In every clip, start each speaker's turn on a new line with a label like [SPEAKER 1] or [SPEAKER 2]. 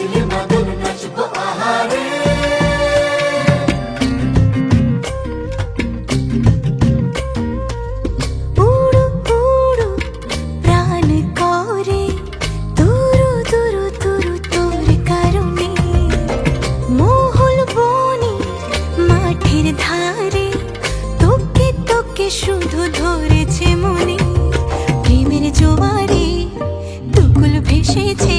[SPEAKER 1] নাচলে
[SPEAKER 2] মাদল নাচব আহারে ধারে। তোকে তোকে শুধু ধরেছে মনে। প্রেমের জোয়ারে দুকুল ভেসেছে।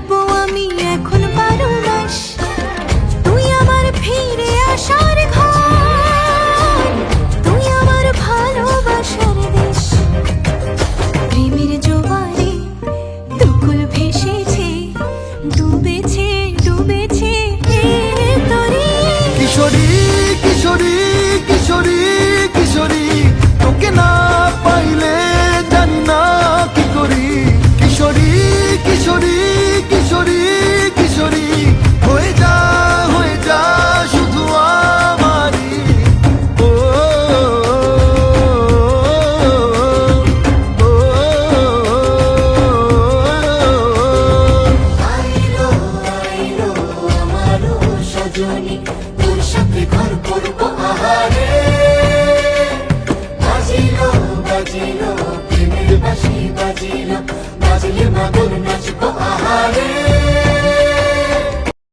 [SPEAKER 3] 你说你。المدينة ما زي ما قول الناس بقى عليه